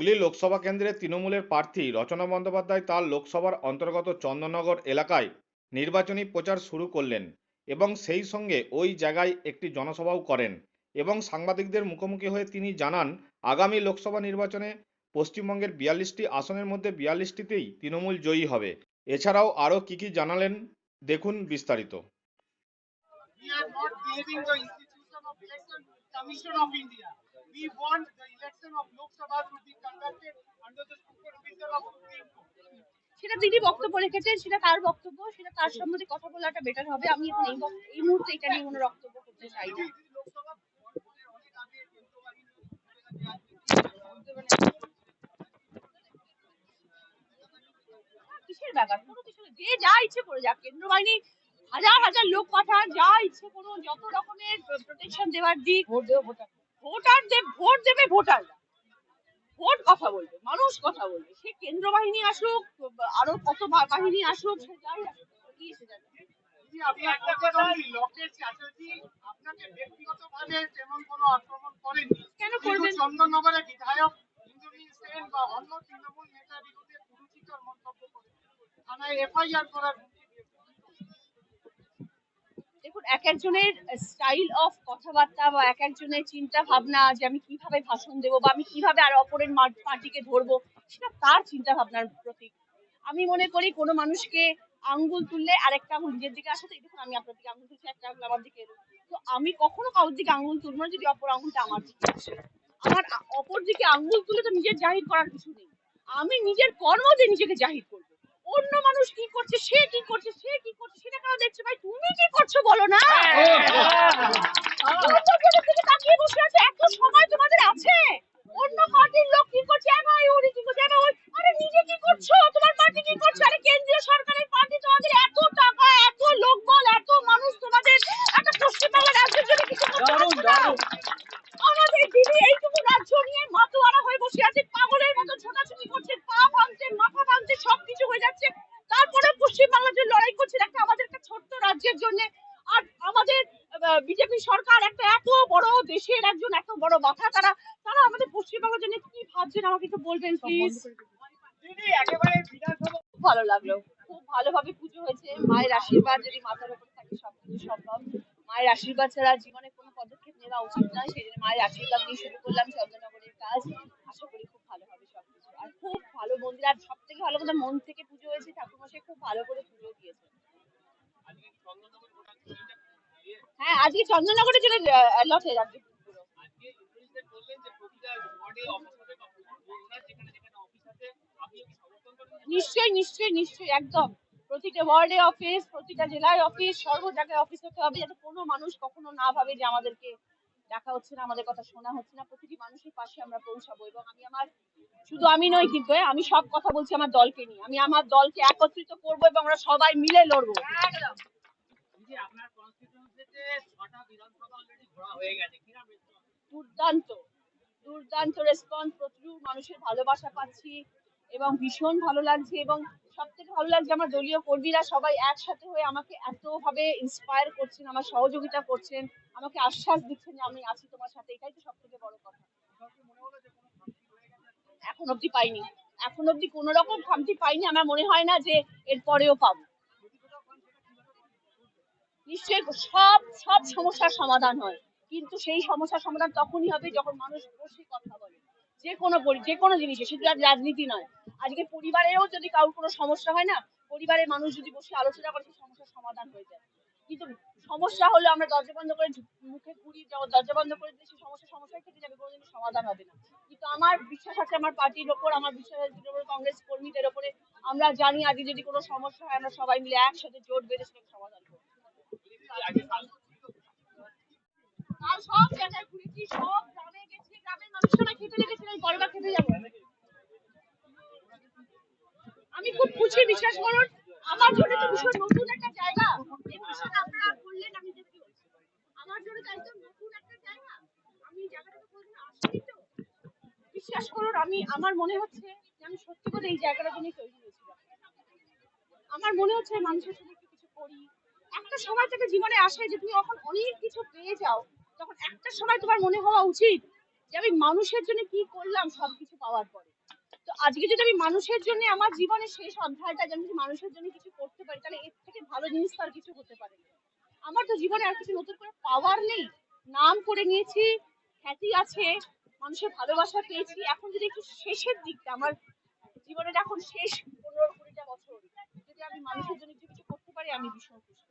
হুগলি লোকসভা কেন্দ্রে তৃণমূলের প্রার্থী রচনা বন্দ্যোপাধ্যায় তার লোকসভার অন্তর্গত চন্দননগর এলাকায় নির্বাচনী প্রচার শুরু করলেন এবং সেই সঙ্গে ওই জায়গায় একটি জনসভাও করেন এবং সাংবাদিকদের মুখোমুখি হয়ে তিনি জানান, আগামী লোকসভা নির্বাচনে পশ্চিমবঙ্গের বিয়াল্লিশটি আসনের মধ্যে বিয়াল্লিশটিতেই তৃণমূল জয়ী হবে এছাড়াও আরও কি কি জানালেন দেখুন বিস্তারিত We are not the institution of election commission of India. We want the election of Lok Sabha to be conducted under the supervision of Supreme Court. সেটা দিদি বক্তব্য রেখেছেন সেটা তার বক্তব্য সেটা তার সম্বন্ধে কথা বলাটা বেটার হবে। আমি এখন এই এই মুহূর্তে এটা নিয়ে কোনো বক্তব্য করতে চাই না। লোকসভা ভোটের অনেক আগে কেন্দ্র বাহিনী কিসের ব্যাপার? কোনো কিছু যে যা ইচ্ছে করে যাক। কেন্দ্র বাহিনী হাজার হাজার লোক পাঠান যা ইচ্ছে করুন যত রকমের প্রোটেকশন দেওয়ার দিক। ভোট দেবে ভোটার দেব ভোট দেবে ভোটাররা। ভোট কথা বলবে মানুষ কথা বলবে। সে কেন্দ্র বাহিনী আসুক আরও কত বাহিনী আসুক সে যাই কোনো করবেন? চন্দননগরের বিধায়ক বা অন্য তৃণমূল নেতার বিরুদ্ধে কুরুচিকর মন্তব্য করেছেন। থানায় এফআইআর করার দেখুন, এক একজনের স্টাইল অফ কথাবার্তা বা এক একজনের চিন্তা ভাবনা যে আমি কীভাবে ভাষণ দেবো বা আমি কীভাবে আর অপরের পার্টিকে ধরবো, সেটা তার চিন্তা ভাবনার প্রতীক আমি মনে করি কোনো মানুষকে আঙ্গুল তুললে আরেকটা আঙ্গুল নিজের দিকে আসাতে দেখুন আমি আপনার দিকে আঙ্গুল তুলছি, একটা আঙ্গুল আমার দিকে। তো আমি কখনো কারোর দিকে আঙ্গুল তুলবো না যদি অপর আঙ্গুলটা আমার দিকে আসে। আমার অপর দিকে আঙ্গুল তুলে তো নিজের জাহির করার কিছু নেই। আমি নিজের কর্ম দিয়ে নিজেকে জাহির করব। অন্য মানুষ কি করছে, সে কি করছে, সে কি করছে, সেটা কেন দেখছে? ভাই, তুমি কি করছ বলো না? তাকিয়ে বসে আছে, এত সময় তোমাদের আছে। অন্য পার্টির লোক কি করছে? ভাই ওরি কি করছে? আরে নিজে কি করছ? তোমার পার্টি কি করছে আরে কেন্দ্রীয় সরকারের পার্টি তোমাদের এত টাকা এত লোকবল এত মানুষ তোমাদের একটা পশ্চিমবাংলা রাজ্যের জন্য কিছু করতে পারছ না আমাদের দিদি এইটুকু রাজ্য নিয়ে মাতোয়ারা হয়ে বসে আছে পাগলের মতো ছোটাছুটি করছে পা ভাঙছে মাথা ভাঙছে সবকিছু হয়ে যাচ্ছে তারপরে পশ্চিমবাংলার জন্য লড়াই করছে একটা আমাদের একটা ছোট্ট রাজ্যের জন্য। আর আমাদের বিজেপি সরকার একটা এত বড় দেশের একজন এত বড় মাথা তারা তারা আমাদের পশ্চিমবাংলার জন্য কি ভাবছেন? আমাকে একটু বলবেন প্লিজ দিদি একেবারে বিধানসভা খুব ভালো লাগল। খুব ভালোভাবে পুজো হয়েছে। মায়ের আশীর্বাদ যদি মাথার উপর থাকে সবকিছু সম্ভব। মায়ের আশীর্বাদ ছাড়া জীবনে কোনো পদক্ষেপ নেওয়া উচিত নয়। সেই জন্য মায়ের আশীর্বাদ নিয়ে শুরু করলাম চন্দ্রনগরের কাজ। আশা করি খুব ভালো হবে সবকিছু। আর খুব মন্দির আর সব থেকে ভালো কথা মন থেকে পুজো হয়েছে ঠাকুরমশাই খুব ভালো করে পুজো দিয়েছে হ্যাঁ আজকে চন্দ্রনগরের জন্য অ্যালট হয়ে যাচ্ছে পুরো নিশ্চয়ই নিশ্চয়ই নিশ্চয়ই একদম। প্রতিটা ওয়ার্ডে অফিস প্রতিটা জেলায় অফিস সর্ব জায়গায় অফিস হতে হবে যাতে কোনো মানুষ কখনো না ভাবে যে আমাদেরকে দেখা হচ্ছে না আমাদের কথা শোনা হচ্ছে না প্রতিটি মানুষের পাশে আমরা পৌঁছাবো এবং আমি আমার শুধু আমি নই কিন্তু আমি সব কথা বলছি আমার দলকে নিয়ে। আমি আমার দলকে একত্রিত করব এবং আমরা সবাই মিলে লড়বো? দুর্দান্ত। দুর্দান্ত রেসপন্স প্রচুর মানুষের ভালোবাসা পাচ্ছি। এবং ভীষণ ভালো লাগছে এবং সব থেকে ভালো লাগছে আমার দলীয় কর্মীরা সবাই একসাথে হয়ে আমাকে এতভাবে ইন্সপায়ার করছেন, আমার সহযোগিতা করছেন, আমাকে আশ্বাস দিচ্ছেন যে আমি আছি তোমার সাথে। এটাই তো সব থেকে বড় কথা। এখন অব্দি পাইনি। এখন অব্দি কোনো রকম খামতি পাইনি। আমার মনে হয় না যে এরপরেও পাবো। নিশ্চয়ই সব সব সমস্যার সমাধান হয়। কিন্তু সেই সমস্যার সমাধান তখনই হবে যখন মানুষ বসে কথা বলে। যে কোনো যে কোনো জিনিসে, শুধু রাজনীতি নয়। আজকে পরিবারেও যদি কারোর কোনো সমস্যা হয় না, পরিবারের মানুষ যদি বসে আলোচনা করে, সেই সমস্যার সমাধান হয়ে যায়। কিন্তু সমস্যা হলে আমরা দরজা বন্ধ করে মুখে ঘুরি দরজা বন্ধ করে দিলে সেই সমস্যা সমস্যায় থেকে যাবে, কোনোদিনও সমাধান হবে না। কিন্তু আমার বিশ্বাস আছে, আমার পার্টির ওপর, আমার বিশ্বাস আছে কংগ্রেস কর্মীদের ওপরে, আমরা জানি আজকে যদি কোনো সমস্যা হয়, আমরা সবাই মিলে একসাথে জোট বেঁধে সেটাকে সমাধান করব আর সব জায়গায় ঘুরেছি সব গ্রামে গেছি গ্রামের মানুষরা খেতে লেগেছিল আমি পরের বার খেতে যাব খুব খুশি বিশ্বাস করুন, আমার জন্য তো ভীষণ নতুন একটা জায়গা। বিশ্বাস করুন, আমি, আমার মনে হচ্ছে আমি সত্যি করে এই জন্যই তৈরি হয়েছিলাম। আমার মনে হচ্ছে মানুষের সাথে একটু কিছু করি। একটা সময় থেকে জীবনে আসে যে তুমি যখন অনেক কিছু পেয়ে যাও, তখন একটা সময় তোমার মনে হওয়া উচিত যে আমি মানুষের জন্য কি করলাম সবকিছু পাওয়ার পরে। তো আজকে যদি আমি মানুষের জন্য আমার জীবনের শেষ অধ্যায়টা যে আমি যদি মানুষের জন্য কিছু করতে পারি, তাহলে এর থেকে ভালো জিনিস তো আর কিছু হতে পারে আমার তো জীবনে আর কিছু নতুন করে পাওয়ার নেই। নাম করে নিয়েছি, খ্যাতি আছে, মানুষের ভালোবাসা পেয়েছি। এখন যদি একটু শেষের দিকটা, আমার জীবনের এখন শেষ পনেরো কুড়িটা বছর, যদি আমি মানুষের জন্য কিছু করতে পারি, আমি ভীষণ খুশি